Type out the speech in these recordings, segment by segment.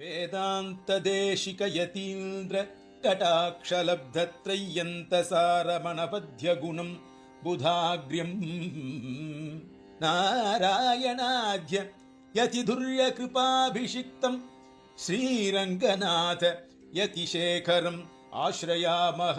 वेदान्तदेशिकयतीन्द्र कटाक्षलब्धत्रय्यन्तसारमणपद्यगुणम् बुधाग्र्यम् नारायणाद्य यतिधुर्यकृपाभिषिक्तम् श्रीरङ्गनाथ यतिशेखरम् आश्रयामः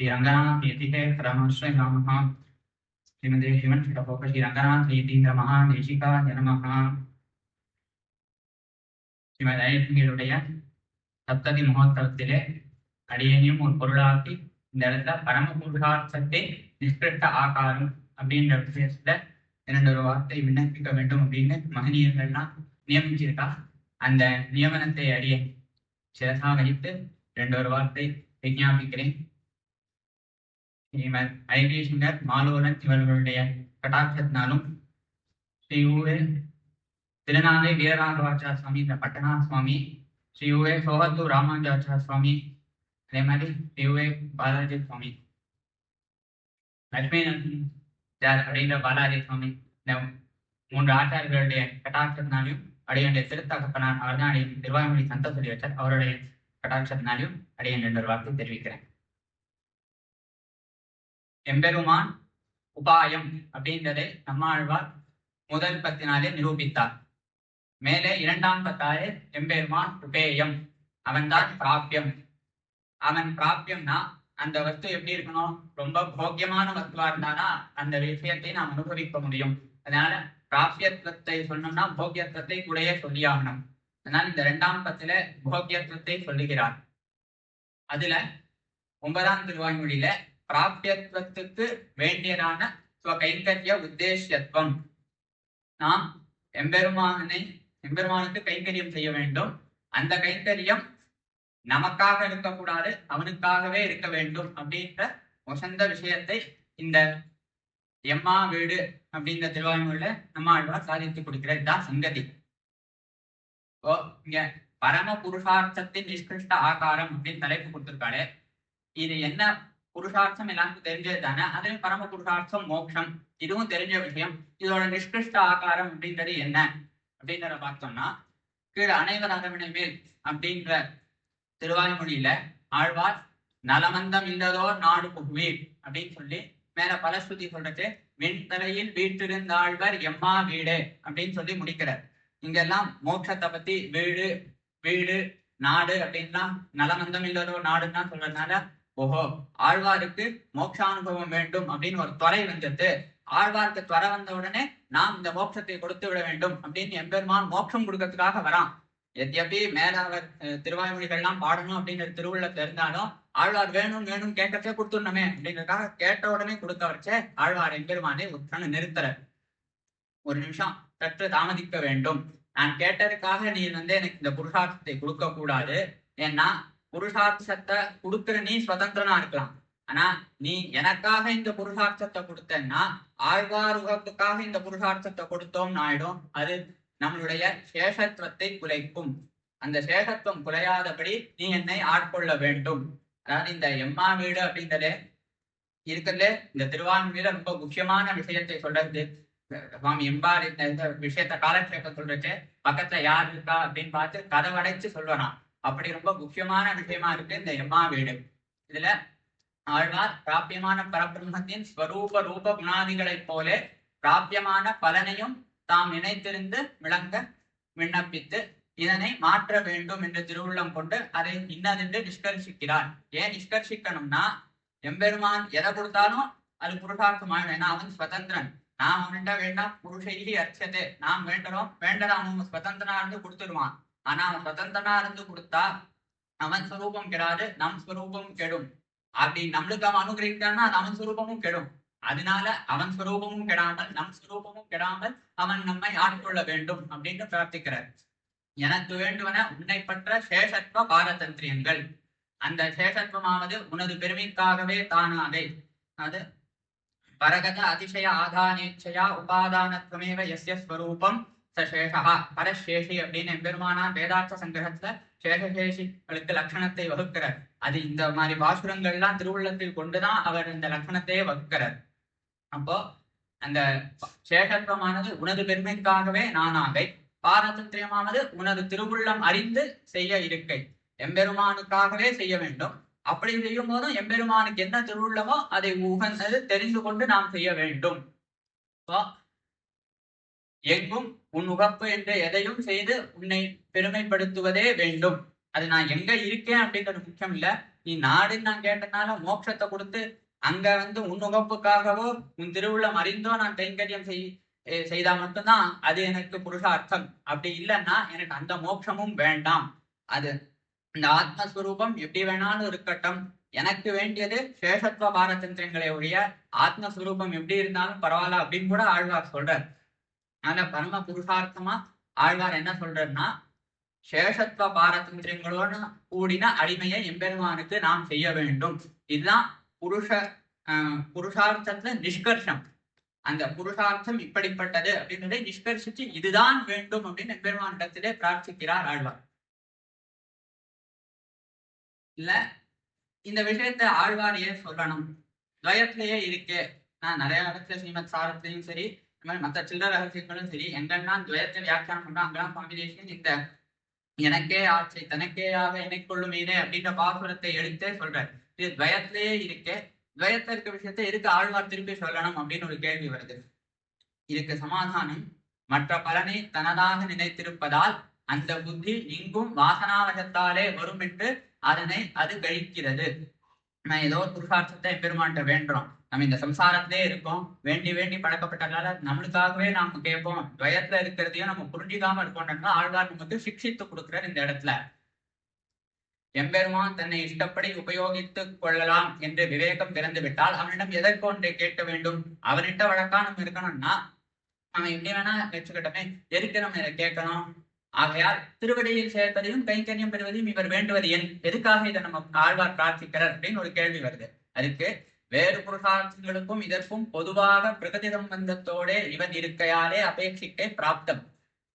नारायणाद्यतिधुर्यकृपाभिषिक्तम् श्रीरङ्गनाथयतिते परमाश्रयामः श्रीमदे शिवन् षटकोप श्रीरङ्गनाथयतीन्द्रमहादेशिकाय நமः ஸ்ரீமத் ஐயங்களுடைய சப்ததி மகோத்சவத்திலே அடியனையும் ஒரு பொருளாக்கி இந்த இடத்துல பரம புருஷார்த்தத்தை நிஷ்கிருஷ்ட ஆகாரம் அப்படின்ற விஷயத்துல இரண்டு ஒரு வார்த்தை விண்ணப்பிக்க வேண்டும் அப்படின்னு மகனீயர்கள்லாம் நியமிச்சிருக்கா அந்த நியமனத்தை அறிய சிரசா வகித்து ரெண்டு ஒரு வார்த்தை விஞ்ஞாபிக்கிறேன் ஸ்ரீமத் ஐகேஷங்கர் மாலோரன் இவர்களுடைய கடாட்சத்தினாலும் ஸ்ரீ ஊவே திருநாளை வீரராகவாச்சார சுவாமி இந்த பட்டனா சுவாமி ஸ்ரீ ஊவே சோகத்தூர் ராமானுஜாச்சார சுவாமி அதே மாதிரி ஸ்ரீ ஊவே பாலாஜி சுவாமி லட்சுமி நரசிம்மர் அப்படின்ற பாலாஜி சுவாமி இந்த மூன்று ஆச்சாரர்களுடைய கட்டாட்சத்தினாலையும் அடியனுடைய திருத்தகப்பனார் அவர்தான் திருவாய்மொழி சந்த சொல்லி வச்சார். அவருடைய கட்டாட்சத்தினாலையும் அடியன் என்ற வார்த்தை தெரிவிக்கிறேன். எம்பெருமான் உபாயம் அப்படின்றதை நம்மாழ்வார் முதல் பத்தினாலே நிரூபித்தார். மேலே இரண்டாம் பத்தாலே எம்பெருமான் உபேயம். அவன்தான் பிராபியம். அவன் பிராபியம்னா அந்த வஸ்து எப்படி இருக்கணும்? ரொம்ப போக்கியமான வஸ்துவா இருந்தானா அந்த விஷயத்தை நாம் அனுபவிக்க முடியும். அதனால பிராபியத்துவத்தை சொன்னோம்னா போக்கியத்துவத்தை கூடயே சொல்லியாகணும். அதனால இந்த இரண்டாம் பத்துல போக்கியத்துவத்தை சொல்லுகிறார். அதுல ஒன்பதாம் திருவாய்மொழியில பிராப்தியத்துவத்துக்கு வேண்டியதான கைங்கரிய உத்தேசியத்துவம். நாம் எம்பெருமானை எம்பெருமானுக்கு கைங்கரியம் செய்ய வேண்டும். அந்த கைங்கரியம் நமக்காக இருக்கக்கூடாது அவனுக்காகவே இருக்க வேண்டும் அப்படின்ற வசந்த விஷயத்தை இந்த எம்மா வீடு அப்படின்ற திருவாய்மொழியில நம்ம ஆழ்வார் சாதித்து கொடுக்கிறது தான் சங்கதி. ஓ இங்க பரம புருஷார்த்தத்தின் நிஷ்கிருஷ்ட ஆகாரம் அப்படின்னு தலைப்பு கொடுத்திருக்காரு. இது என்ன புருஷார்த்தம் எல்லாருக்கும் தெரிஞ்சது தானே அதுல பரம புருஷார்த்தம் மோட்சம் இதுவும் தெரிஞ்ச விஷயம் இதோட நிஷ்கிருஷ்ட ஆகாரம் அப்படின்றது என்ன அப்படின்றத பார்த்தோம்னா கீழே அனைவர் அரவணை மேல் அப்படின்ற திருவாய்மொழியில ஆழ்வார் நலமந்தம் இல்லதோர் நாடு புகுவீர் அப்படின்னு சொல்லி மேல பலஸ்ருதி சொல்றது விண்தலையில் வீட்டிருந்தாழ்வர் எம்மா வீடு அப்படின்னு சொல்லி முடிக்கிறார் இங்கெல்லாம் மோட்சத்தை பத்தி வீடு வீடு நாடு அப்படின்லாம் நலமந்தம் இல்லதோ நாடுன்னா சொல்றதுனால ஓஹோ ஆழ்வாருக்கு மோட்சானுபவம் வேண்டும் அப்படின்னு ஒரு துறை வந்தது ஆழ்வார்க்கு துறை வந்த உடனே நாம் இந்த மோட்சத்தை கொடுத்து விட வேண்டும் அப்படின்னு எம்பெருமான் மோட்சம் கொடுக்கறதுக்காக வரான். எத்யபி மேல அவர் திருவாய்மொழிகள்லாம் பாடணும் அப்படிங்கிற திருவுள்ளத்துல இருந்தாலும் ஆழ்வார் வேணும் வேணும் கேட்கறதே கொடுத்துடணுமே அப்படிங்கிறதுக்காக கேட்ட உடனே கொடுக்க வச்சே ஆழ்வார் எம்பெருமானை உட்காந்து நிறுத்துற ஒரு நிமிஷம் சற்று தாமதிக்க வேண்டும். நான் கேட்டதுக்காக நீ வந்து எனக்கு இந்த புருஷார்த்தத்தை கொடுக்க கூடாது. ஏன்னா புருஷார்த்தத்தை கொடுக்கிற நீ சுதந்திரனா இருக்கலாம். ஆனா நீ எனக்காக இந்த புருஷார்த்தத்தை கொடுத்தன்னா ஆழ்வாருகத்துக்காக இந்த புருஷார்த்தத்தை கொடுத்தோம்னு ஆயிடும் அது நம்மளுடைய சேஷத்துவத்தை குலைக்கும். அந்த சேஷத்துவம் குலையாதபடி நீ என்னை ஆட்கொள்ள வேண்டும். அதாவது இந்த எம்மா வீடு அப்படின்றதே இருக்கிறதுல இந்த திருவான்மையில ரொம்ப முக்கியமான விஷயத்தை சொல்றது. சுவாமி எம்பார் இந்த விஷயத்த காலக்ஷேபம் சொல்றது பக்கத்துல யார் இருக்கா அப்படின்னு பார்த்து கதவடைச்சு சொல்லலாம். அப்படி ரொம்ப முக்கியமான விஷயமா இருக்கு இந்த எம்மா வீடு. இதுல ஆழ்வார் பிராபியமான பரபிரம்மத்தின் ஸ்வரூப ரூப குணாதிகளைப் போல பிராபியமான பலனையும் தாம் நினைத்திருந்து விளங்க விண்ணப்பித்து இதனை மாற்ற வேண்டும் என்று திருவுள்ளம் கொண்டு அதை இன்னதென்று நிஷ்கர்ஷிக்கிறார் ஏன் நிஷ்கர்ஷிக்கணும்னா எம்பெருமான் எதை கொடுத்தாலும் அது புருஷார்த்தமாக ஏன்னா அவன் சுதந்திரன் நாம் அவன்கிட்ட வேண்டாம் புருஷைகி அர்ச்சதே. நாம் வேண்டறோம் வேண்டலாம் அவன் சுதந்திரனா இருந்து கொடுத்துருவான். ஆனா அவன் சுதந்திரனா இருந்து கொடுத்தா அவன் ஸ்வரூபம் கெடாது நம் ஸ்வரூபம் கெடும். அப்படி நம்மளுக்கு அவன் அனுகிரகித்தான்னா அது அவன் ஸ்வரூபமும் கெடும். அதனால அவன் ஸ்வரூபமும் கெடாமல் நம் ஸ்வரூபமும் கெடாமல் அவன் நம்மை ஆட்கொள்ள வேண்டும் அப்படின்னு பிரார்த்திக்கிறார். எனக்கு வேண்டுவன உன்னை பற்ற சேஷத்வ பாரதந்திரியங்கள். அந்த சேஷத்துவமாவது உனது பெருமைக்காகவே தானாதே அது பரகத அதிசய ஆதானேச்சையா உபாதானத்வமேவ எஸ்ய ஸ்வரூபம். சசேஷா பரசேஷி அப்படின்னு எம்பெருமானா வேதார்த்த சங்கிரகத்துல சேஷசேஷிகளுக்கு லட்சணத்தை வகுக்கிறார். அது இந்த மாதிரி பாசுரங்கள்லாம் திருவுள்ளத்தில் கொண்டுதான் அவர் இந்த லட்சணத்தையே வகுக்கிறார். அப்போ அந்த சேஷத்துவமானது உனது பெருமைக்காகவே நானாகை பாரதந்திரியமானது உனது திருவுள்ளம் அறிந்து செய்ய இருக்கை. எம்பெருமானுக்காகவே செய்ய வேண்டும். அப்படி செய்யும் போதும் எம்பெருமானுக்கு என்ன திருவுள்ளமோ அதை உகந்தது தெரிந்து கொண்டு நாம் செய்ய வேண்டும். இப்போ எங்கும் உன் உகப்பு என்று எதையும் செய்து உன்னை பெருமைப்படுத்துவதே வேண்டும். அது நான் எங்க இருக்கேன் அப்படிங்கிறது முக்கியம் இல்ல. நீ நாடுன்னு நான் கேட்டனால மோட்சத்தை கொடுத்து அங்க வந்து உன் உகப்புக்காகவோ உன் திருவுள்ளம் அறிந்தோ நான் கைங்கரியம் செய் செய்தா மட்டும்தான் அது எனக்கு புருஷார்த்தம். அப்படி இல்லைன்னா எனக்கு அந்த மோட்சமும் வேண்டாம். அது இந்த ஆத்மஸ்வரூபம் எப்படி வேணாலும் இருக்கட்டும். எனக்கு வேண்டியது சேஷத்துவ பாரதந்திரங்களை ஒழிய ஆத்மஸ்வரூபம் எப்படி இருந்தாலும் பரவாயில்ல அப்படின்னு கூட ஆழ்வார் சொல்றார். அதனால பரம புருஷார்த்தமா ஆழ்வார் என்ன சொல்றாருன்னா சேஷத்துவ பாரதந்திரங்களோட கூடின அடிமையை எம்பெருமானுக்கு நாம் செய்ய வேண்டும். இதுதான் புருஷ ஆஹ் புருஷார்த்தத்துல நிஷ்கர்ஷம். அந்த புருஷார்த்தம் இப்படிப்பட்டது அப்படின்றதை நிஷ்கர்ஷிச்சு இதுதான் வேண்டும் அப்படின்னு எம்பெருமானிடத்திலே பிரார்த்திக்கிறார் ஆழ்வார். இல்ல இந்த விஷயத்தை ஆழ்வார் ஏன் சொல்லணும்? துவயத்திலேயே இருக்கு. நான் நிறைய இடத்துல ஸ்ரீமத் சாரத்திலையும் சரி மற்ற சில்லற ரகசியங்களும் சரி. எங்கெல்லாம் துவயத்தை வியாக்கியானம் பண்றோம் அங்கெல்லாம் சுவாமி தேசிகன் இந்த எனக்கே ஆட்சி தனக்கேயாக இணைக்கொள்ளும் மீனே அப்படின்ற பாசுரத்தை எடுத்தே சொல்றார். இது துவயத்திலேயே இருக்கு துவயத்துல இருக்க விஷயத்தை இருக்கு ஆழ்வார் திருப்பி சொல்லணும் அப்படின்னு ஒரு கேள்வி வருது. இதுக்கு சமாதானம். மற்ற பலனை தனதாக நினைத்திருப்பதால் அந்த புத்தி இங்கும் வாசனாவசத்தாலே வரும் என்று அதனை அது கழிக்கிறது. நான் ஏதோ ஒரு புருஷார்த்தத்தை பெருமாண்ட வேண்டுறோம். நம்ம இந்த சம்சாரத்திலே இருக்கோம். வேண்டி வேண்டி பழக்கப்பட்டதால நம்மளுக்காகவே நாம கேட்போம். துயத்துல இருக்கிறதையும் நம்ம புரிஞ்சிக்காம இருக்கோம்னா ஆழ்வார் நமக்கு சிக்ஷித்து கொடுக்கிறார் இந்த இடத்துல. எம்பெருமான் தன்னை இஷ்டப்படி உபயோகித்துக் கொள்ளலாம் என்று விவேகம் பிறந்து விட்டால் அவனிடம் எதற்கொன்று கேட்க வேண்டும்? அவனிட்ட வழக்கா நம்ம இருக்கணும்னா நம்ம எப்படி வேணா வச்சுக்கிட்டமே எதுக்கு நம்ம இதை கேட்கணும்? ஆகையால் திருவடியில் சேர்ப்பதையும் கைங்கரியம் பெறுவதையும் இவர் வேண்டுவது என் எதுக்காக இதை நம்ம ஆழ்வார் பிரார்த்திக்கிறார் அப்படின்னு ஒரு கேள்வி வருது. அதுக்கு வேறு புருஷார்த்தங்களுக்கும் இதற்கும் பொதுவாக பிரகதி சம்பந்தத்தோடே இவன் இருக்கையாலே அபேட்சிக்கை பிராப்தம்.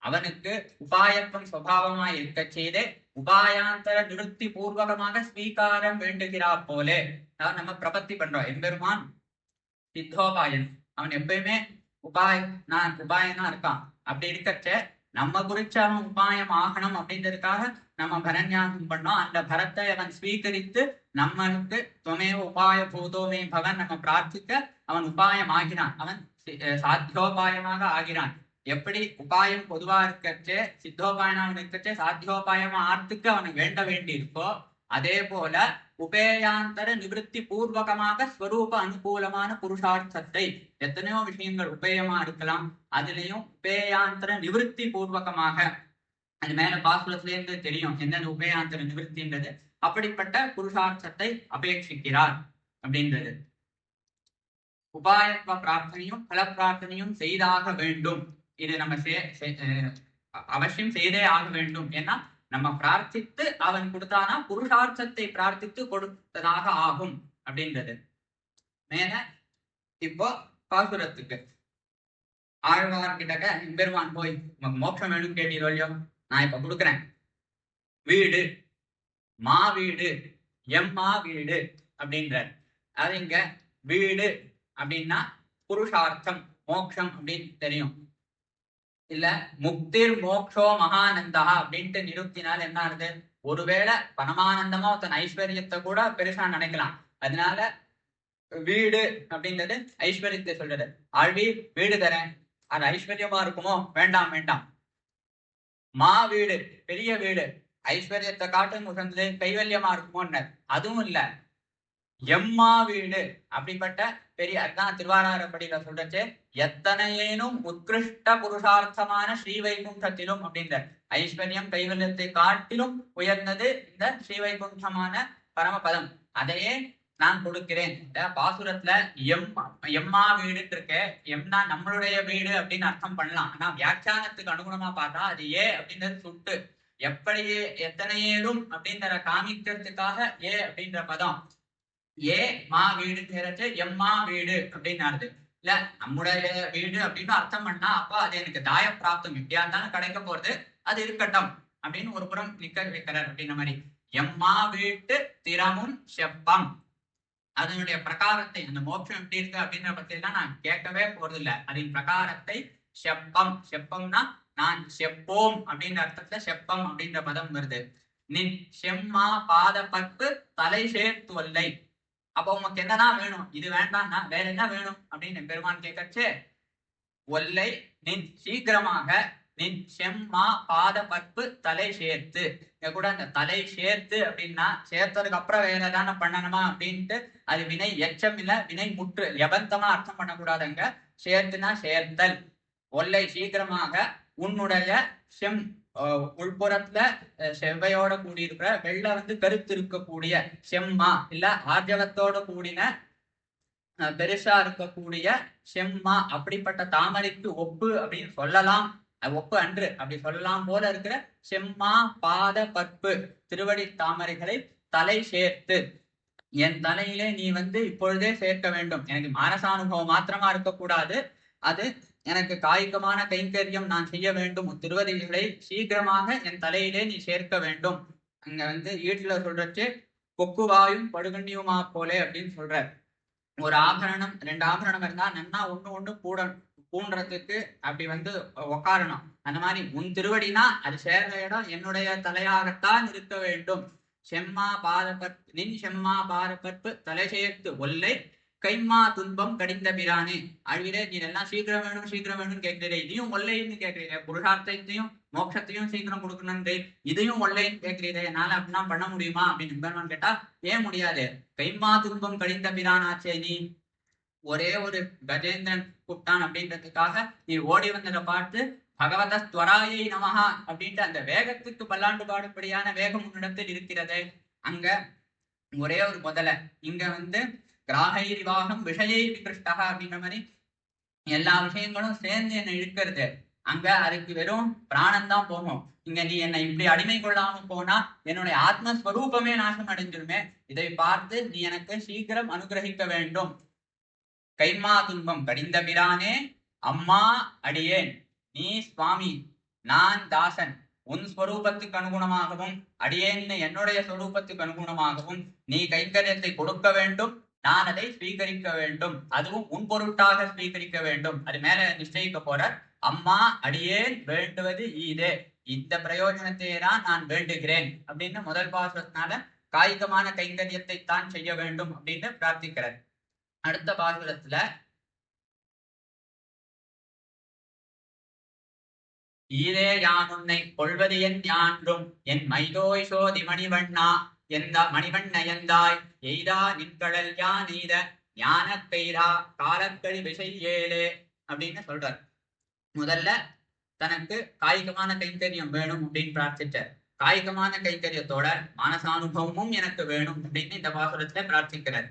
அவனுக்கு உபாயத்துவம் சுவாவமாய் இருக்க செய்தே உபாயாந்தர நிறுத்தி பூர்வகமாக ஸ்வீகாரம் வேண்டுகிறா போலே. அதாவது நம்ம பிரபத்தி பண்றோம். எம்பெருமான் சித்தோபாயன் அவன் எப்பயுமே உபாய நான் உபாயனா இருக்கான். அப்படி இருக்கச்ச நம்ம குறிச்சு அவன் உபாயம் ஆகணும் அப்படின்றதுக்காக நம்ம பரநியாசம் பண்ணோம். அந்த பரத்தை அவன் ஸ்வீகரித்து நம்மளுக்கு துமே உபாய போதோமே பவன் நம்ம பிரார்த்திக்க அவன் உபாயம் ஆகிறான். அவன் சாத்தியோபாயமாக ஆகிறான். எப்படி? உபாயம் பொதுவா இருக்கச்சே சித்தோபாயம் இருக்கச்சே சாத்தியோபாயமா ஆர்த்துக்கு அவனுக்கு வேண்ட வேண்டி இருக்கோ அதே போல உபேயாந்தர நிவிருத்தி பூர்வகமாக ஸ்வரூப அனுகூலமான புருஷார்த்தத்தை எத்தனையோ விஷயங்கள் உபேயமா இருக்கலாம். அதுலயும் உபேயாந்தர நிவிருத்தி பூர்வகமாக அது மேல பாசுரத்துல இருந்து தெரியும் என்னென்ன உபேயாந்தர நிவிருத்தின்றது அப்படிப்பட்ட புருஷார்த்தத்தை அபேட்சிக்கிறார் அப்படின்றது. உபாயத்வ பிரார்த்தனையும் பல பிரார்த்தனையும் செய்தாக வேண்டும். இது நம்ம அஹ் அவசியம் செய்தே ஆக வேண்டும். ஏன்னா நம்ம பிரார்த்தித்து அவன் கொடுத்தானா? புருஷார்த்தத்தை பிரார்த்தித்து கொடுத்ததாக ஆகும் அப்படின்றது. மேல இப்போ பாசுரத்துக்கு. ஆழ்வார்கிட்ட பெருமான் போய் உனக்கு மோட்சம் வேணும் கேட்டீரோ இல்லையோ? நான் இப்ப கொடுக்குறேன். வீடு. மா வீடு. எம்மா வீடு அப்படின்றார். அது இங்க வீடு அப்படின்னா புருஷார்த்தம் மோட்சம் அப்படின்னு தெரியும். இல்ல முக்திர் மோக்ஷோ மகானந்தா அப்படின்ட்டு நிறுத்தினால் என்ன ஆகுது ஒருவேளை பரமானந்தமா ஒருத்தன் ஐஸ்வர்யத்தை கூட பெருசா நினைக்கலாம். அதனால வீடு அப்படின்றது ஐஸ்வர்யத்தை சொல்றது. ஆழ்வி வீடு தரேன். அது ஐஸ்வர்யமா இருக்குமோ? வேண்டாம் வேண்டாம். மா வீடு பெரிய வீடு. ஐஸ்வர்யத்தை காட்டும் உகந்தது கைவல்யமா இருக்குமோன்னு அதுவும் இல்ல. எம்மா வீடு அப்படிப்பட்ட பெரிய அதான் திருவாராரப்படியில சொல்றச்சு எத்தனையேனும் உத்கிருஷ்ட புருஷார்த்தமான ஸ்ரீவைகுண்டத்திலும் அப்படின்ற ஐஸ்வர்யம் கைவல்யத்தை காட்டிலும் உயர்ந்தது இந்த ஸ்ரீவைகுண்டமான பரமபதம். அதையே நான் கொடுக்கிறேன். இந்த பாசுரத்துல எம் எம்மா வீடுன்னு இருக்கு எம்னா நம்மளுடைய வீடு அப்படின்னு அர்த்தம் பண்ணலாம். ஆனா வியாக்கியானத்துக்கு அனுகுணமா பார்த்தா அது ஏ அப்படின்றது சுட்டு. எப்படி எத்தனை அப்படின்ற காமிக்கிறதுக்காக ஏ அப்படின்ற பதம். ஏ மா வீடு தேரத்து எம்மா வீடு அப்படின்னு இல்ல நம்முடைய வீடு அப்படின்னு அர்த்தம் பண்ணா அப்ப அது எனக்கு தாய பிராப்தம் எப்படியா இருந்தாலும் கிடைக்க போறது அது இருக்கட்டும் அப்படின்னு ஒரு புறம் நிக்க வைக்கிறார் அப்படின்ற மாதிரி. எம்மா வீட்டு திறமும் செப்பம். அதனுடைய பிரகாரத்தை அந்த மோட்சம் எப்படி இருக்கு அப்படின்ற பத்தி நான் கேட்கவே போறது இல்லை அதன் பிரகாரத்தை செப்பம். செப்பம்னா நான் செப்போம் அப்படின்ற அர்த்தத்துல செப்பம் அப்படின்ற பதம் வருது. நின் செம்மா பாத பட்டு தலை சேர்த்து வல்லை. அப்ப உமக்கு என்னதான் வேணும்? இது வேண்டாம்னா வேற என்ன வேணும்? அப்படின்னு பெருமான் கேட்கச்சு ஒல்லை நின் சீக்கிரமாக நின் செம்மா பாத பற்பு தலை சேர்த்து. இங்க கூட அந்த தலை சேர்த்து அப்படின்னா சேர்த்ததுக்கு அப்புறம் வேற ஏதான பண்ணணுமா அப்படின்ட்டு அது வினை எச்சம் இல்ல வினை முற்று எபந்தமா அர்த்தம் பண்ணக்கூடாதுங்க. சேர்த்துனா சேர்த்தல். ஒல்லை சீக்கிரமாக உன்னுடைய செம் உள்புறத்துல செவ்வையோட கூடியிருக்கிற வெள்ள வந்து கருத்து இருக்கக்கூடிய செம்மா இல்ல ஆர்ஜவத்தோட கூடின அஹ், பெருசா இருக்கக்கூடிய செம்மா அப்படிப்பட்ட தாமரைக்கு ஒப்பு அப்படின்னு சொல்லலாம். ஒப்பு அன்று அப்படி சொல்லலாம் போல இருக்கிற செம்மா பாத பற்பு திருவடி தாமரைகளை தலை சேர்த்து என் தலையிலே நீ வந்து இப்பொழுதே சேர்க்க வேண்டும். எனக்கு மானசானுபவம் மாத்திரமா இருக்கக்கூடாது. அது எனக்கு காய்கமான கைங்கரியம் நான் செய்ய வேண்டும். உன் திருவதிகளை சீக்கிரமாக என் தலையிலே நீ சேர்க்க வேண்டும். அங்க வந்து வீட்டுல சொல்றச்சு கொக்குவாயும் படுகண்ணியுமா போலே அப்படின்னு சொல்ற ஒரு ஆபரணம் ரெண்டு ஆபரணம் இருந்தா நன்னா ஒண்ணு ஒண்ணு கூட பூண்டுறதுக்கு அப்படி வந்து உக்காரணும். அந்த மாதிரி உன் திருவடினா அது சேர்ந்த இடம் என்னுடைய தலையாகத்தான் இருக்க வேண்டும். செம்மா பாதப்பற்பு நின் செம்மா பாதப்பற்பு தலை சேர்த்து ஒல்லை கைம்மா துன்பம் கடிந்த பிரானே. அழிவிலே நீ எல்லாம் சீக்கிரம் வேணும் சீக்கிரம் வேணும்னு கேட்கிறே இதையும் ஒல்லைன்னு கேட்கிறீரே. புருஷார்த்தத்தையும் மோட்சத்தையும் சீக்கிரம் கொடுக்கணும்னு இதையும் ஒல்லைன்னு கேட்கிறீரே. என்னால அப்படிலாம் பண்ண முடியுமா? அப்படின்னு பெருமான் கேட்டா ஏன் முடியாது. கைம்மா துன்பம் கடிந்த பிரானாச்சே நீ. ஒரே ஒரு கஜேந்திரன் கூப்பிட்டான் அப்படின்றதுக்காக நீ ஓடி வந்ததை பார்த்து பகவத ஸ்வராயை நமஹா அப்படின்ட்டு அந்த வேகத்துக்கு பல்லாண்டு பாடுபடியான வேகம் உன்னிடத்தில் இருக்கிறது. அங்க ஒரே ஒரு முதல. இங்க வந்து கிராகை வாகம் விஷயை கிருஷ்டகா அப்படின்ற மாதிரி எல்லா விஷயங்களும் சேர்ந்து என்னை இழுக்கிறது. அங்க அதுக்கு வெறும் பிராணம் தான் போகும். இங்க நீ என்னை இப்படி அடிமை கொள்ளாம போனா என்னுடைய ஆத்மஸ்வரூபமே நாசம் அடைஞ்சிருமே. இதை பார்த்து நீ எனக்கு சீக்கிரம் அனுகிரகிக்க வேண்டும். கைமா துன்பம் கடிந்த பிரானே அம்மா அடியேன். நீ சுவாமி நான் தாசன். உன் ஸ்வரூபத்துக்கு அனுகுணமாகவும் அடியேன்னு என்னுடைய ஸ்வரூபத்துக்கு அனுகுணமாகவும் நீ கைங்கரியத்தை கொடுக்க வேண்டும். நான் அதை ஸ்வீகரிக்க வேண்டும். அதுவும் உன் பொருட்டாக ஸ்வீகரிக்க வேண்டும். அது மேல நிச்சயிக்க போற அம்மா அடியேன் வேண்டுவது இதே இந்த பிரயோஜனத்தை தான் நான் வேண்டுகிறேன். அப்படின்னு முதல் பாசுரத்தினால காய்கமான கைங்கரியத்தை தான் செய்ய வேண்டும் அப்படின்னு பிரார்த்திக்கிறார். அடுத்த பாசுரத்துல ஈரே யான் உன்னை கொள்வது என் யான்றும். என் மைதோய் சோதி மணிவண்ணா. எந்த மணிவண்ணயந்தாய் எய்தா நின்கடல் யான் எய்த ஞான பெய்தா? காலக்கழி விசை ஏழே அப்படின்னு சொல்றார். முதல்ல தனக்கு காய்கமான கைங்கரியம் வேணும் அப்படின்னு பிரார்த்திச்சார். காய்கமான கைங்கரியத்தோட மனசானுபவமும் எனக்கு வேணும் அப்படின்னு இந்த பாசுரத்துல பிரார்த்திக்கிறார்.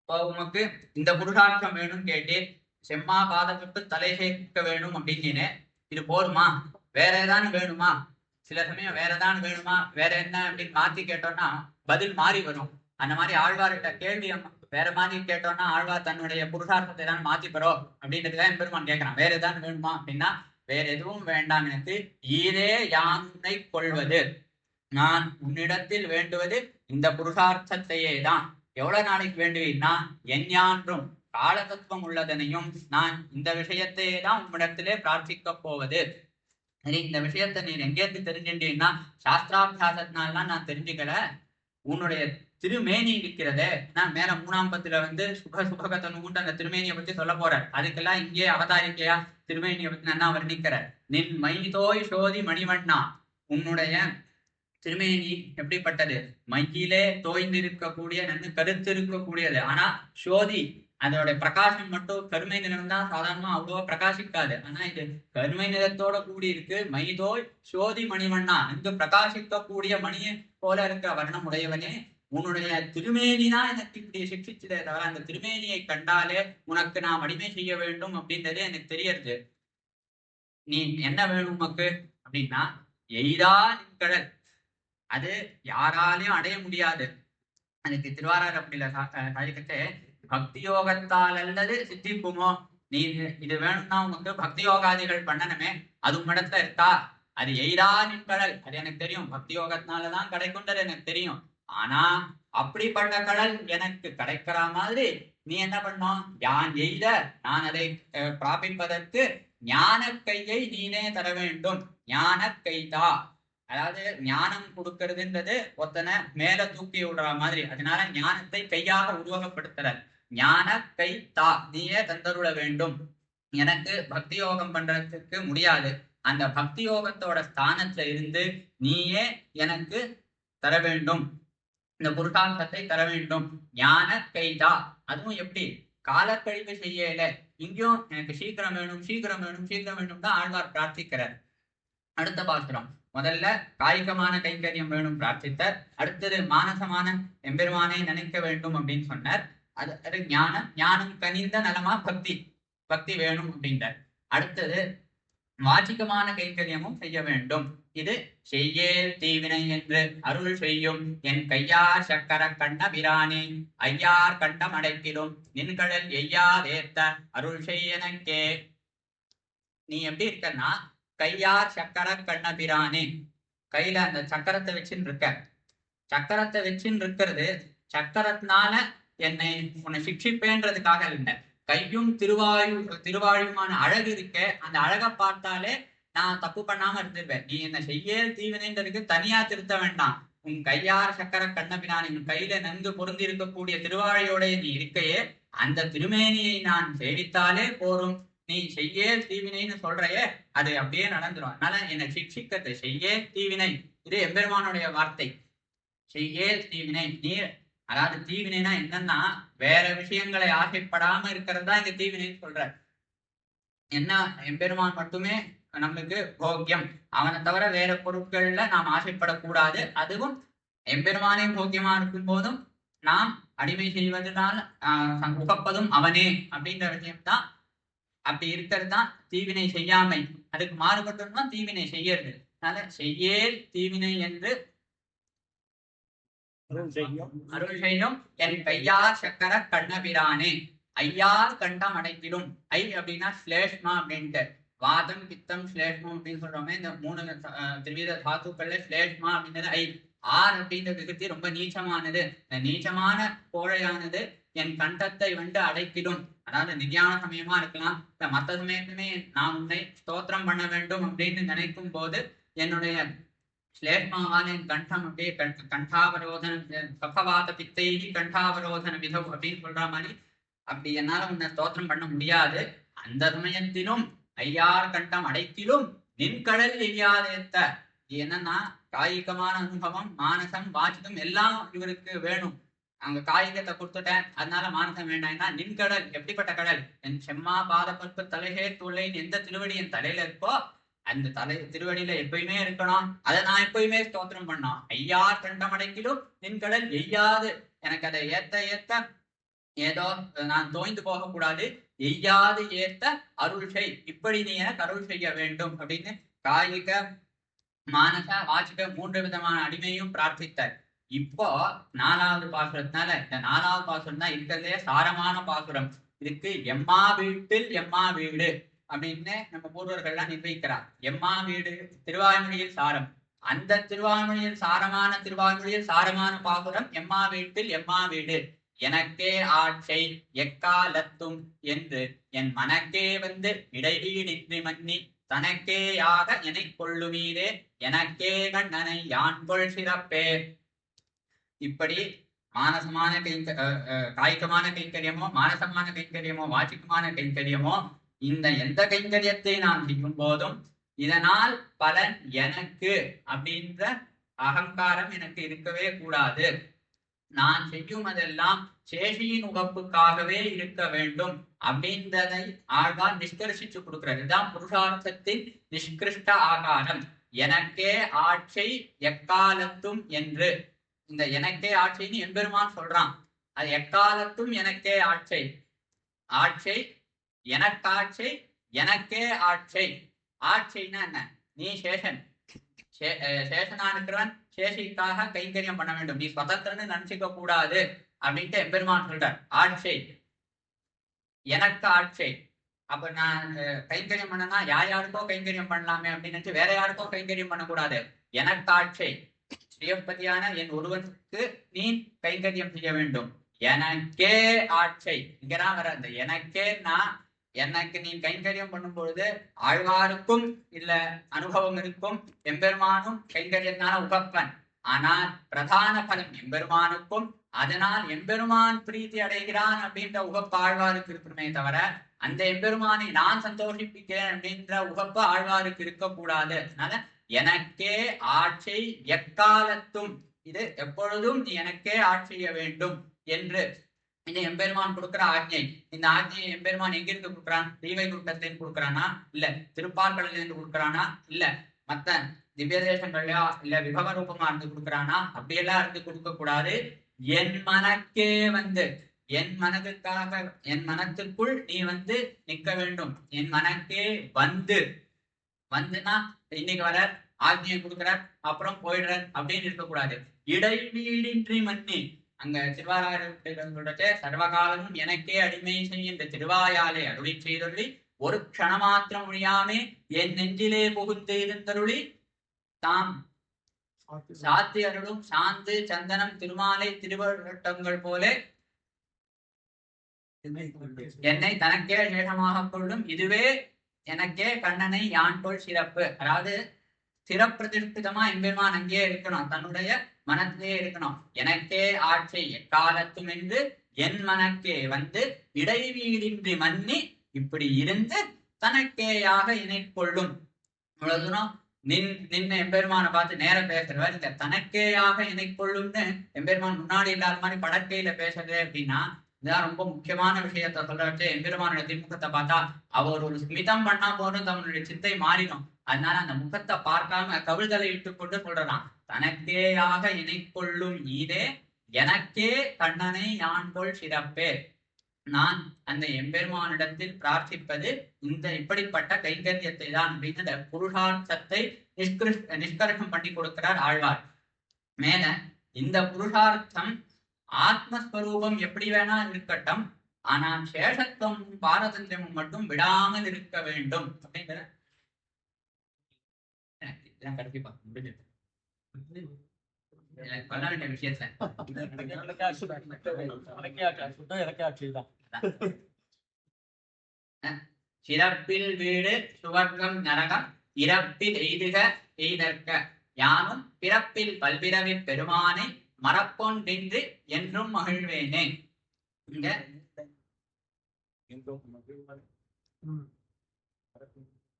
இப்போ உமக்கு இந்த புருஷார்த்தம் வேணும் கேட்டு செம்மா பாதத்துக்கு தலை சேர்க்க வேணும் அப்படின்னு இது போதுமா வேற ஏதாவது வேணுமா? சில சமயம் வேற ஏதாவது வேணுமா? வேற என்ன அப்படின்னு மாத்தி கேட்டோம்னா பதில் மாறி வரும். அந்த மாதிரி ஆழ்வார்கிட்ட கேள்வி வேற மாதிரி கேட்டோம்னா ஆழ்வார் தன்னுடைய புருஷார்த்தத்தை தான் மாத்திப்பறோ பெறோம் அப்படின்றதுதான் பெருமான் கேட்கிறான். வேற ஏதாவது வேணுமா அப்படின்னா வேற எதுவும் வேண்டாம் எனக்கு. ஈரே யானை கொள்வது. நான் உன்னிடத்தில் வேண்டுவது இந்த புருஷார்த்தத்தையே தான். எவ்வளவு நாளைக்கு வேண்டுவீன்னா? எஞ்ஞான்றும் காலதத்துவம் உள்ளதனையும் நான் இந்த விஷயத்தையே தான் உம்மிடத்திலே பிரார்த்திக்க போவது. சரி இந்த விஷயத்த நீ எங்கேருந்து தெரிஞ்சுட்டீங்கன்னா சாஸ்திராபியாசத்தினாலாம் நான் தெரிஞ்சுக்கல. உன்னுடைய திருமேனி இருக்கிறதே. நான் மேல மூணாம் பத்துல வந்து சுக சுபகத்தனுட்டு அந்த திருமேனியை பத்தி சொல்ல போறேன். அதுக்கெல்லாம் இங்கே அவதாரிக்கையா திருமேனியை பத்தி நான் வர்ணிக்கிறேன்? நின் மைதோய் சோதி மணிவண்ணா. உன்னுடைய திருமேனி எப்படிப்பட்டது? மையிலே தோய்ந்து இருக்கக்கூடிய நன்கு கருத்து இருக்கக்கூடியது ஆனா சோதி அதோட பிரகாசம் மட்டும் கருமை நிறம் தான் சாதாரணமா அவ்வளவா பிரகாசிக்காது. ஆனா இது கருமை நிறத்தோட கூடி இருக்கு மைதோய் சோதி மணிவண்ணா இந்த பிரகாசிக்க கூடிய மணியை போல இருக்க வர்ணம் உடையவனே. உன்னுடைய திருமேனி தான் எனக்கு இப்படி சிக்ஷிச்சதே தவிர அந்த திருமேனியை கண்டாலே உனக்கு நான் அடிமை செய்ய வேண்டும் அப்படின்றது எனக்கு தெரியறது. நீ என்ன வேணும் உமக்கு? அப்படின்னா எய்தா நிற்கடல் அது யாராலையும் அடைய முடியாது. அதுக்கு திருவாரூர் அப்படில சாதிக்கட்டு பக்தி யோகத்தால் அல்லது சித்திக்குமோ? நீ இது- இது வேணும்னா உனக்கு பக்தி யோகாதிகள் பண்ணணுமே. அது மடத்துல இருக்கா? அது எய்தா நின்கடல் அது எனக்கு தெரியும். பக்தி யோகத்தினாலதான் கிடைக்கும்ன்றது எனக்கு தெரியும். ஆனா அப்படிப்பட்ட கடல் எனக்கு கிடைக்கிற மாதிரி நீ என்ன பண்ணும் யான் எய்த நான் அதை பிராபிப்பதற்கு ஞான கையை நீனே தர வேண்டும். ஞான கைதா அதாவது ஞானம் கொடுக்கறதுன்றது ஒருத்தனை மேல தூக்கி விடுற மாதிரி. அதனால ஞானத்தை கையாக உருவகப்படுத்துற ஞான கை தா நீயே தந்தருள வேண்டும். எனக்கு பக்தி யோகம் பண்றதுக்கு முடியாது. அந்த பக்தி யோகத்தோட ஸ்தானத்துல இருந்து நீயே எனக்கு தர வேண்டும். இந்த புருஷார்த்தத்தை தர வேண்டும். ஞான கைதா அதுவும் எப்படி? காலக்கழிவு செய்யல. இங்கேயும் எனக்கு சீக்கிரம் வேணும் சீக்கிரம் வேணும் சீக்கிரம் வேணும் தான் ஆழ்வார் பிரார்த்திக்கிறார். அடுத்த பாசுரம். முதல்ல காய்கமான கைங்கரியம் வேணும் பிரார்த்தித்தார். அடுத்தது மானசமான எம்பெருமானை நினைக்க வேண்டும் அப்படின்னு சொன்னார். அது அது ஞானம் ஞானம் கனிந்த நலமா பக்தி பக்தி வேணும் அப்படின்றார். அடுத்தது வாச்சிகமான கைங்கரியமும் செய்ய வேண்டும். இது செய்யேல் தீவினை என்று அருள் செய்யும். என் கையார் சக்கர கண்ட பிரானே ஐயார் கண்டம் அடைக்கிலும் நின்கடல் எய்யாதேத்த அருள் செய்யனக்கே நீ எப்படி இருக்கன்னா கையார் சக்கர கண்ண பிரானே கையில அந்த சக்கரத்தை வச்சுன்னு இருக்க. சக்கரத்தை வச்சுன்னு இருக்கிறது சக்கரத்தினால என்னை உன்னை சிக்ஷிப்பேன்றதுக்காக இல்லை. கையும் திருவாயு திருவாயுமான அழகு இருக்க அந்த அழகை பார்த்தாலே நான் தப்பு பண்ணாம இருந்திருப்பேன் நீ என்ன செய்ய தீவினைன்றதுக்கு தனியா திருத்த வேண்டாம். உன் கையார் சக்கர கண்ணபினான் உன் கையில நன்கு பொருந்தி இருக்கக்கூடிய திருவாழையோட நீ இருக்கையே அந்த திருமேனியை நான் சேவித்தாலே போரும். நீ செய்ய தீவினைன்னு சொல்றையே அது அப்படியே நடந்துரும். அதனால என்னை சிக்ஷிக்கத்தை செய்ய தீவினை. இது எம்பெருமானுடைய வார்த்தை. செய்ய தீவினை. நீ அதாவது தீவினைனா என்னன்னா வேற விஷயங்களை ஆசைப்படாம இருக்கிறது தான் இந்த தீவினைன்னு சொல்ற என்ன? எம்பெருமான் மட்டுமே நம்மளுக்கு போக்கியம். அவனை தவிர வேற பொருட்கள்ல நாம் ஆசைப்படக்கூடாது. அதுவும் எம்பெருமானே போக்கியமா இருக்கும் போதும் நாம் அடிமை செய்வதனால் ஆஹ் உகப்பதும் அவனே அப்படின்ற விஷயம் தான் அப்படி இருக்கிறது தான் தீவினை செய்யாமை. அதுக்கு மாறுபட்டோம்னா தீவினை செய்யறது. அதனால செய்யேல் தீவினை என்று அருள் செய்யும் என் பையா சக்கர கண்ணபிரானே. ஐயார் கண்டம் அடைத்திடும். ஐ அப்படின்னா ஸ்லேஷ்மா அப்படின்ட்டு. வாதம் பித்தம் ஸ்லேஷ்மம் அப்படின்னு சொல்றோமே இந்த மூணு திருவித தாத்துக்கள்ல ஸ்லேஷ்மா அப்படின்றது ஐ. ஆர் அப்படின்ற விகத்தி ரொம்ப நீச்சமானது. இந்த நீச்சமான கோழையானது என் கண்டத்தை வந்து அடைத்திடும். அதாவது நிதியான சமயமா இருக்கலாம். இந்த மற்ற சமயத்துமே நான் உன்னை ஸ்தோத்திரம் பண்ண வேண்டும் அப்படின்னு நினைக்கும் போது என்னுடைய ஸ்லேஷ்மாவான கண்டம் அப்படியே கண்- கண்டாவரோதன கபவாத பித்தைகி கண்டாவரோதன விதம் அப்படின்னு சொல்ற மாதிரி. அப்படி என்னால உன்னை தோற்றம் பண்ண முடியாது. அந்த சமயத்திலும் ஐயார் கண்டம் அடைத்திலும் நின்கடல் எரியாதேத்த என்னன்னா காய்கமான அனுபவம் மானசம் வாச்சிகம் எல்லாம் இவருக்கு வேணும். அங்க காய்கத்தை கொடுத்துட்டேன். அதனால மானசம் வேண்டாம்னா நின்கடல் எப்படிப்பட்ட கடல்? என் செம்மா பாதப்பற்பு தலைகே துளைன்னு எந்த திருவடி என் தலையில இருக்கோ அந்த தலை திருவடியில எப்பயுமே இருக்கணும். அதை நான் எப்பயுமே ஸ்தோத்திரம் பண்ணோம் ஐயா தண்டமடைக்கிலும் நின்கடல் எய்யாது. எனக்கு அதை ஏத்த ஏத்த ஏதோ நான் தோய்ந்து போகக்கூடாது. எய்யாது ஏத்த அருள் செய். இப்படி நீ எனக்கு அருள் செய்ய வேண்டும். அப்படின்னு காயிக மானச வாச்சிக மூன்று விதமான அடிமையும் பிரார்த்தித்தார். இப்போ நாலாவது பாசுரத்தினால இந்த நாலாவது பாசுரம் தான் இருக்கிறதே சாரமான பாசுரம். இதுக்கு எம்மா வீட்டில் எம்மா வீடு. அப்படின்னு நம்ம பூர்வர்கள்லாம் நிர்வகிக்கிறார். எம்மா வீடு திருவாய்மொழியில் சாரம். அந்த திருவாய்மொழியில் சாரமான திருவாய்மொழியில் சாரமான பாகுரம் எம்மா வீட்டில் எம்மா வீடு. எனக்கே ஆட்சை எக்காலத்தும் என்று என் மனக்கே வந்து இடையீடின்றி மன்னி தனக்கேயாக எனை கொள்ளுமீரே எனக்கே கண்ணனை யான் கொள் சிறப்பே. இப்படி மானசமான கைங்க காய்க்கமான காய்கமான கைங்கரியமோ மானசமான கைங்கரியமோ வாச்சிக்கமான கைங்கரியமோ இந்த எந்த கைங்கரியத்தை நான் செய்யும் போதும் இதனால் பலன் எனக்கு அப்படின்ற அகங்காரம் எனக்கு இருக்கவே கூடாது. நான் செய்யும் அதெல்லாம் சேஷியின் உகப்புக்காகவே இருக்க வேண்டும் அப்படின்றதை ஆழ்வார் நிஷ்கர்ஷிச்சு கொடுக்கிறது இதுதான் புருஷார்த்தத்தின் நிஷ்கிருஷ்ட ஆகாரம். எனக்கே ஆட்சை எக்காலத்தும் என்று. இந்த எனக்கே ஆட்சின்னு எம்பெருமான் சொல்றான். அது எக்காலத்தும் எனக்கே ஆட்சை. ஆட்சை எனக்காட்சை எனக்கே ஆட்சை. ஆட்சைன்னா என்ன? நீ சேஷன். சே- சேஷனா இருக்கிறவன் சேஷிக்காக கைங்கரியம் பண்ண வேண்டும். நீ சுதந்திரன்னு நினைச்சுக்க கூடாது அப்படின்ட்டு எம்பெருமான் சொல்றார். ஆட்சை. எனக்கு ஆட்சை. அப்ப நான் கைங்கரியம் பண்ணனா யார் யாருக்கோ கைங்கரியம் பண்ணலாமே அப்படின்னு வேற யாருக்கோ கைங்கரியம் பண்ணக்கூடாது. எனக்கு ஆட்சை. ஸ்ரீயப்பதியான என் ஒருவனுக்கு நீ கைங்கரியம் செய்ய வேண்டும். எனக்கே ஆட்சை. இங்கதான் வர அந்த நான் எனக்கு நீ கைங்கரியம் பண்ணும் பொழுது ஆழ்வாருக்கும் இல்ல அனுபவம் இருக்கும் எம்பெருமானும் கைங்கரியத்தான உகப்பன். ஆனால் பிரதான பலம் எம்பெருமானுக்கும் அதனால் எம்பெருமான் பிரீத்தி அடைகிறான் அப்படின்ற உகப்பு ஆழ்வாருக்கு இருக்கணுமே தவிர அந்த எம்பெருமானை நான் சந்தோஷிப்பிக்கிறேன் அப்படின்ற உகப்பு ஆழ்வாருக்கு இருக்கக்கூடாது. அதனால எனக்கே ஆட்சி எக்காலத்தும் இது எப்பொழுதும் நீ எனக்கே ஆட்சிய வேண்டும் என்று இந்த எம்பெருமான் கொடுக்குற ஆజ్ఞை இந்த ஆజ్ఞை எம்பெருமான் எங்கிருந்து கொடுக்குறான்? ரீவை குட்டத்திலிருந்து கொடுக்குறானா? இல்ல. திருப்பார்களிலிருந்து கொடுக்குறானா? இல்ல. மத்த திவ்ய தேசங்கள்லயா இல்ல விபவ ரூபமா இருந்து கொடுக்குறானா? அப்படியெல்லாம் இருந்து கொடுக்க கூடாது. என் மனக்கே வந்து என் மனதுக்காக என் மனத்துக்குள் நீ வந்து நிக்க வேண்டும். என் மனக்கே வந்து. வந்துன்னா இன்னைக்கு வர ஆஜ்ஞையை கொடுக்குறார் அப்புறம் போயிடுறார் அப்படின்னு இருக்கக்கூடாது இடைவீடின்றி மன்னி அங்க திருவாரூரத்தை சர்வகாலமும் எனக்கே அடிமை செய்கின்ற திருவாயாலே அருளி செய்தருளி ஒரு க்ஷணமாத்திரம் ஒழியாமே என் நெஞ்சிலே புகுந்து இருந்தருளி தாம் சாத்தி அருளும் சாந்து சந்தனம் திருமாலை திருவட்டங்கள் போல என்னை தனக்கே சேஷமாக கொள்ளும் இதுவே எனக்கே கண்ணனை யான்போல் சிறப்பு. அதாவது சிறப்பிரதிஷ்டிதமா எம்பெருமான் அங்கேயே இருக்கணும். தன்னுடைய மனத்திலே இருக்கணும். எனக்கே ஆட்சி எக்காலத்தும் என்று என் மனக்கே வந்து இடைவீடின்றி மன்னி இப்படி இருந்து தனக்கேயாக இணைக்கொள்ளும் இவ்வளவு தூரம் நின் நின்ன எம்பெருமானை பார்த்து நேர பேசுறவர் இந்த தனக்கேயாக இணைக்கொள்ளும்னு எம்பெருமான் முன்னாடி இல்லாத மாதிரி படக்கையில பேசுறது அப்படின்னா இதுதான் ரொம்ப முக்கியமான விஷயத்த சொல்ல வச்சு எம்பெருமானோட திருமுகத்தை பார்த்தா அவர் ஒரு ஸ்மிதம் பண்ணா போதும் தன்னுடைய சித்தை மாறிடும். அதனால அந்த முகத்தை பார்க்காம கவிழ்தலை இட்டு கொண்டு சொல்றான் தனக்கேயாக இணைக்கொள்ளும் ஈதே எனக்கே கண்ணனை யான் போல் சிறப்பே. நான் அந்த எம்பெருமானிடத்தில் பிரார்த்திப்பது இந்த இப்படிப்பட்ட கைங்கரியத்தை தான் அப்படின்னு இந்த புருஷார்த்தத்தை நிஷ்கிருஷ் நிஷ்கர்ஷம் பண்ணி கொடுக்கிறார் ஆழ்வார். மேல இந்த புருஷார்த்தம் ஆத்மஸ்வரூபம் எப்படி வேணா இருக்கட்டும் ஆனால் சேஷத்துவம் பாரதந்திரமும் மட்டும் விடாமல் இருக்க வேண்டும் அப்படிங்கிற கடைசி பார்க்க முடிஞ்சது விஷயத்துல சிறப்பில் வீடு சுவர்க்கம் நரகம் இறப்பில் எய்துக எய்தற்க. யானும் பிறப்பில் பல்பிறவி பெருமானை மறப்பொன்றின்றி என்றும் மகிழ்வேனே. இங்க. என்றும்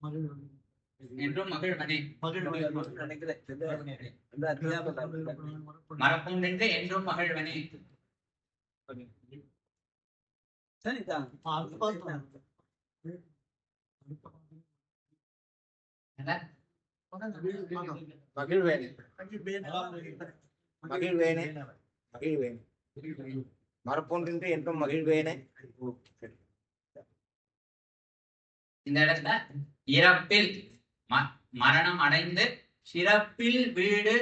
மகிழ்வனே. என்றும் மகிழ்வனே மகிழ்வேனே மகிழ்வேனே மகிழ்வேன் மறப்பொன்றின்றி என்றும் மகிழ்வேனே இந்த இடத்துல இறப்பில் மரணம் அடைந்து சிறப்பில் வீடு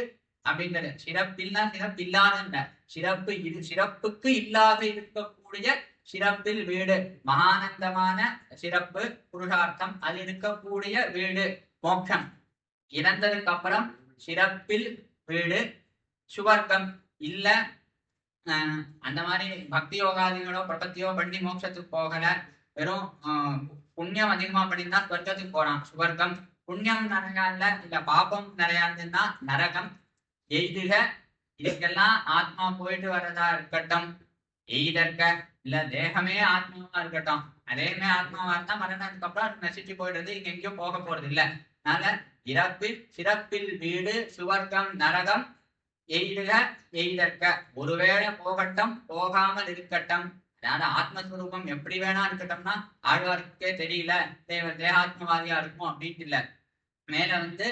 அப்படின்றது. சிறப்பில்னா சிறப்பில்லாத சிறப்பு இது சிறப்புக்கு இல்லாத இருக்கக்கூடிய சிறப்பில் வீடு. மகானந்தமான சிறப்பு புருஷார்த்தம் அது இருக்கக்கூடிய வீடு மோட்சம். இறந்ததுக்கு அப்புறம் சிறப்பில் வீடு சுவர்க்கம் இல்ல. ஆஹ், அந்த மாதிரி பக்தி யோகாதிகளோ பிரபத்தியோ பண்ணி மோட்சத்துக்கு போகல. வெறும் ஆஹ், புண்ணியம் அதிகமா பண்ணியிருந்தா ஸ்வர்க்கத்துக்கு போறான். சுவர்க்கம் புண்ணியம் நிறையா இல்ல இல்ல பாபம் நிறையா இருந்ததுன்னா நரகம். எய்துக இதுக்கெல்லாம் ஆத்மா போயிட்டு வர்றதா இருக்கட்டும். எய்தற்க இல்ல தேகமே ஆத்மாவா இருக்கட்டும். அதேமே ஆத்மாவா இருந்தா மரணத்துக்கு அப்புறம் அது நசிச்சு போயிடுறது இங்க எங்கேயும் போக போறது இல்ல. அதனால இறப்பில் சிறப்பில் வீடு சுவர்க்கம் நரகம். எய்துக எய்தற்க. ஒருவேளை போகட்டும் போகாமல் இருக்கட்டும். அதாவது ஆத்மஸ்வரூபம் எப்படி வேணா இருக்கட்டும்னா ஆழ்வார்க்கே தெரியல தேவ தேகாத்மவாதியா இருக்கும் அப்படின்ட்டு இல்ல. மேல வந்து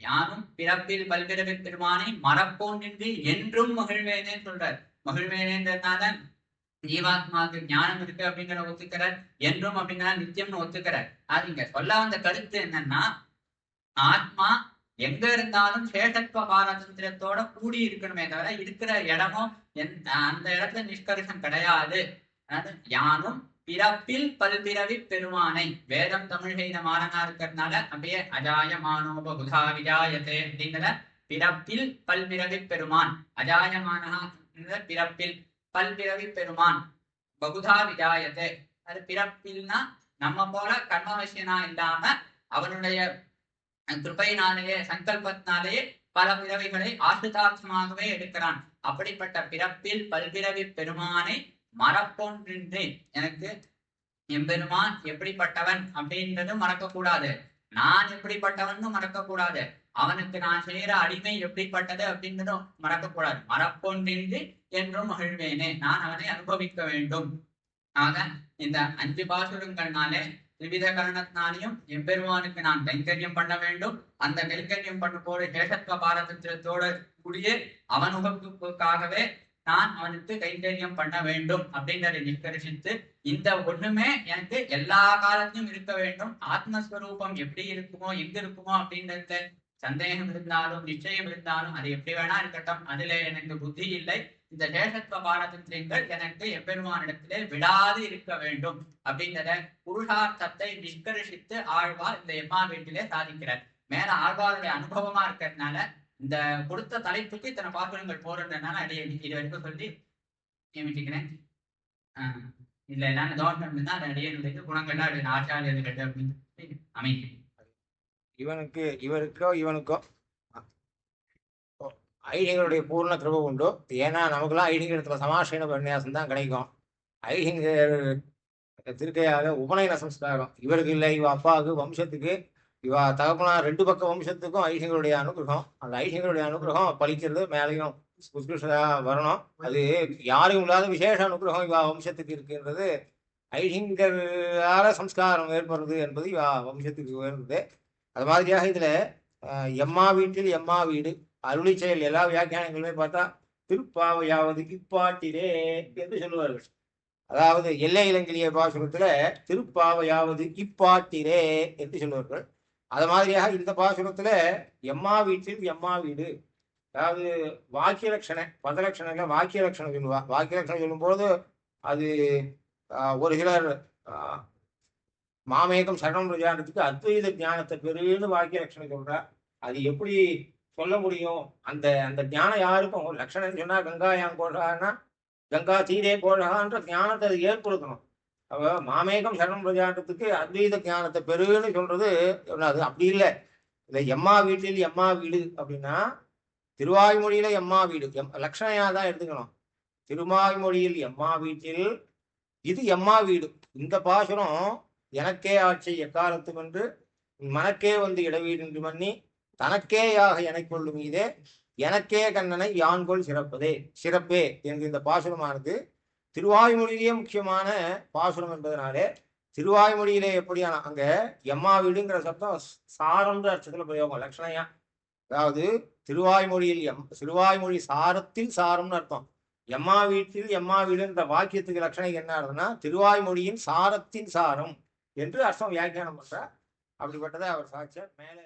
யானும் பிறப்பில் பல்பிறவி பெருமானை மறப்போன் நின்று என்றும் மகிழ்வேனே சொல்றார். மகிழ்வேனேன்றதுனால ஜீவாத்மாவுக்கு ஞானம் இருக்கு அப்படிங்கிற ஒத்துக்கிறார் என்றும் அப்படிங்கிற நித்தியம்னு ஒத்துக்கிறார். அது இங்க சொல்ல வந்த கருத்து என்னன்னா ஆத்மா எங்க இருந்தாலும் சேஷத்துவ பாரதந்திரத்தோட கூடி இருக்கணுமே தவிர இருக்கிற இடமும் அந்த இடத்துல நிஷ்கர்ஷம் கிடையாது. அதாவது யானும் பிறப்பில் பல்பிறவி பெருமானை. வேதம் தமிழ் மாறனா இருக்கிறதுனால அப்படியே அஜாயமானோ பகுதா விஜாயத்தே அப்படிங்கிற பிறப்பில் பல்பிறவி பெருமான். அஜாயமானஹா பிறப்பில் பல்பிறவி பெருமான். பகுதா விஜாயத்தே அது பிறப்பில்னா நம்ம போல கர்மவசியனா இல்லாம அவனுடைய கிருபையினாலேயே சங்கல்பத்தினாலேயே பல பிறவிகளை ஆசிரிதார்த்தமாகவே எடுக்கிறான். அப்படிப்பட்ட பிறப்பில் பல்பிறவி பெருமானை மறப்போன்றின்றேன். எனக்கு எம்பெருமான் எப்படிப்பட்டவன் அப்படின்றது மறக்கக்கூடாது. நான் எப்படிப்பட்டவன் மறக்கக்கூடாது. அவனுக்கு நான் செய்யற அடிமை எப்படிப்பட்டது அப்படின்றதும் மறக்கக்கூடாது. மறப்போன்றின்றி என்றும் மகிழ்வேனே. நான் அவனை அனுபவிக்க வேண்டும். ஆக இந்த அஞ்சு பாசுரங்கள்னாலே திரிவித கரணத்தினாலையும் எம்பெருமானுக்கு நான் கைங்கரியம் பண்ண வேண்டும். அந்த கைங்கரியம் பண்ண போற சேஷத்துவ பாரதத்திரத்தோட கூடிய அவனுகப்புக்காகவே நான் அவனுக்கு கைங்கரியம் பண்ண வேண்டும் அப்படின்றதை நிக்கரிசித்து இந்த ஒண்ணுமே எனக்கு எல்லா காலத்திலும் இருக்க வேண்டும். ஆத்மஸ்வரூபம் எப்படி இருக்குமோ எங்க இருக்குமோ அப்படின்றத சந்தேகம் இருந்தாலும் நிச்சயம் இருந்தாலும் அது எப்படி வேணா இருக்கட்டும். அதுல எனக்கு புத்தி இல்லை. இந்த சேஷத்துவ பாரதந்திரங்கள் எனக்கு எம்பெருமானிடத்திலே விடாது இருக்க வேண்டும் அப்படின்றத புருஷார்த்தத்தை நிஷ்கரிசித்து ஆழ்வார் இந்த எம்மா வீட்டிலே சாதிக்கிறார். மேல ஆழ்வாருடைய அனுபவமா இருக்கிறதுனால இந்த கொடுத்த தலைப்புக்கு இத்தனை பார்க்கணுங்கள் போறதுனால அடி இது வரைக்கும் சொல்லி நியமிச்சுக்கிறேன். ஆஹ் இல்ல என்ன தோஷம் இருந்தா அது அடியனுடைய குணங்கள்லாம் அடி ஆச்சாரியர்கள் அப்படின்னு அமைக்கிறேன். இவனுக்கு இவருக்கோ இவனுக்கோ ஐடிங்களுடைய பூர்ண கிருப உண்டு. ஏன்னா நமக்கெல்லாம் இடத்துல சமாசீன பன்னியாசம் தான் கிடைக்கும். ஐடிங்கர் திருக்கையாக உபநயன சம்ஸ்காரம் இவருக்கு இல்லை இவ அப்பாவுக்கு வம்சத்துக்கு இவா தகப்பனா ரெண்டு பக்க வம்சத்துக்கும் ஐஷங்களுடைய அனுகிரகம். அந்த ஐஷங்களுடைய அனுகிரகம் பழிக்கிறது மேலேயும் உத்கிருஷ்டா வரணும். அது யாரும் இல்லாத விசேஷ அனுகிரகம் இவா வம்சத்துக்கு இருக்குன்றது. ஐசிங்கரால சம்ஸ்காரம் ஏற்படுறது என்பது இவா வம்சத்துக்கு உயர்ந்தது. அது மாதிரியாக இதுல எம்மா வீட்டில் எம்மா வீடு அருளி செயல். எல்லா வியாக்கியானங்களுமே பார்த்தா திருப்பாவையாவது இப்பாட்டிலே என்று சொல்லுவார்கள். அதாவது எல்லை இளங்கிலிய பாசுரத்துல திருப்பாவையாவது இப்பாட்டிலே என்று சொல்லுவார்கள். அது மாதிரியாக இந்த பாசுரத்துல எம்மா வீட்டில் எம்மா வீடு. அதாவது வாக்கிய லட்சண பதலட்சணங்க வாக்கிய லட்சணம் சொல்லுவா. வாக்கிய லட்சணம் சொல்லும்போது அது ஒரு சிலர் மாமேகம் சரணம் பிரஜானத்துக்கு அத்வைத ஞானத்தை பெருன்னு வாக்கிய லட்சணம் சொல்றா. அது எப்படி சொல்ல முடியும். அந்த அந்த ஞானம் யாருக்கும் லட்சணம் சொன்னா கங்காயான் கோஷான்னா கங்கா தீரே கோழகான்ற ஞானத்தை அது ஏற்படுத்தணும். அப்போ மாமேகம் சரணம் பிரஜானத்துக்கு அத்வைத ஞானத்தை பெருன்னு சொல்றது அது அப்படி இல்லை. இந்த எம்மா வீட்டில் எம்மா வீடு அப்படின்னா திருவாய்மொழியில எம்மா வீடு எம் லட்சணையா தான் எடுத்துக்கணும். திருவாய்மொழியில் எம்மா வீட்டில் இது எம்மா வீடு. இந்த பாசுரம் எனக்கே ஆட்சி எக்காலத்தும் என்று மனக்கே வந்து இடவீடு மன்னி தனக்கேயாக எனக் கொள்ளும் மீதே எனக்கே கண்ணனை யான்கொள் சிறப்பதே. சிறப்பே என்று இந்த பாசுரமானது திருவாய்மொழியிலேயே முக்கியமான பாசுரம் என்பதனாலே திருவாய்மொழியிலே எப்படியான அங்க எம்மா வீடுங்கிற சப்தம் சாரம்ன்ற அர்த்தத்துல பிரயோகம் லட்சணையா அதாவது திருவாய்மொழியில் எம் திருவாய்மொழி சாரத்தில் சாரம்னு அர்த்தம். எம்மா வீட்டில் எம்மா வீடுன்ற வாக்கியத்துக்கு லட்சணை என்ன ஆகுதுன்னா திருவாய்மொழியின் சாரத்தின் சாரம் என்று அர்த்தம் வியாக்கியானம் பண்ற அப்படிப்பட்டதை அவர் சாட்சியார் மேலே